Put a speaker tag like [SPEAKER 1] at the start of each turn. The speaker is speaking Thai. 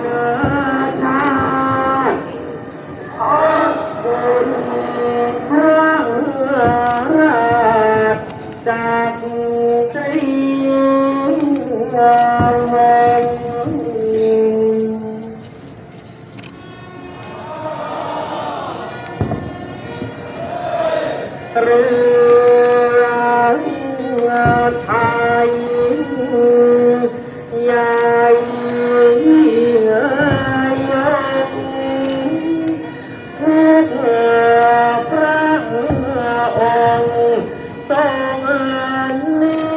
[SPEAKER 1] เหนืชาติขอคุณพระเรืจากใจวันรือไทย พระองค์ทรงนิ